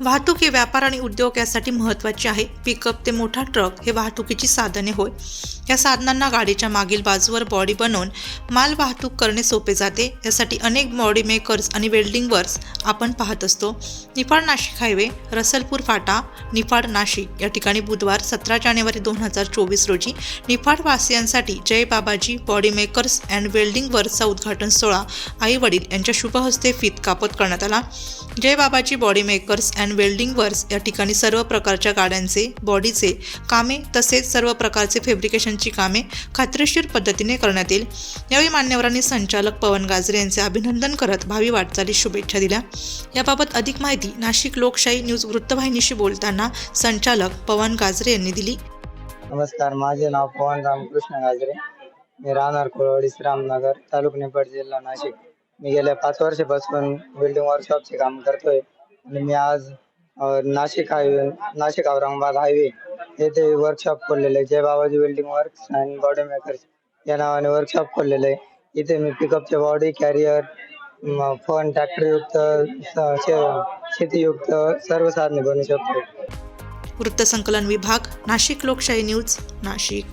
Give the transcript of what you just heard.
वाहतूक हे व्यापार आणि उद्योग यासाठी महत्त्वाचे आहे. पिकअप ते मोठा ट्रक हे वाहतुकीची साधने होय. या साधनांना गाडीच्या मागील बाजूवर बॉडी बनवून माल वाहतूक करणे सोपे जाते. यासाठी अनेक बॉडी मेकर्स आणि वेल्डिंग वर्क्स आपण पाहत असतो. निफाड नाशिक हायवे रसलपूर फाटा निफाड नाशिक. या ठिकाणी बुधवार सतरा जानेवारी दोन हजार चोवीस रोजी Niphad वासियांसाठी Jai Babaji body makers and welding वर्क्सचा उद्घाटन सोहळा आई वडील यांच्या शुभहस्ते फीत कापत करण्यात आला. Jai Babaji body makers and welding works या ठिकाणी सर्व प्रकारच्या गाड्यांचे बॉडीचे कामे तसेच सर्व प्रकारचे फेब्रिकेशनची कामे खात्रीशीर पद्धतीने करण्यात येईल. यावेळी मान्यवरांनी संचालक पवन गाजरे यांचे अभिनंदन करत भावी वाटचालीस शुभेच्छा दिल्या. याबाबत अधिक माहिती नाशिक लोकशाही न्यूज वृत्तवाहिनीशी बोलताना संचालक पवन गाजरे यांनी दिली. नमस्कार माझे नाव पवन रामकृष्ण गाजरे. मी राहणार कोळवाडी रामनगर तालुका निफाड जिल्हा नाशिक. मी गेल्या पाच वर्षापासून बिल्डिंग वर्कशॉपचे काम करतोय. आणि मी आज अ, नाशिक हायवे नाशिक औरंगाबाद हायवे येथे वर्कशॉप खोललेलं आहे. Jai Babaji building works and body makers या नावाने वर्कशॉप खोललेलं आहे. इथे मी पिकअपचे बॉडी कॅरियर फन ट्रॅक्टरयुक्त स- शे- शेतीयुक्त सर्व साधने बनवू शकतो. वृत्तसंकलन विभाग नाशिक लोकशाही न्यूज नाशिक.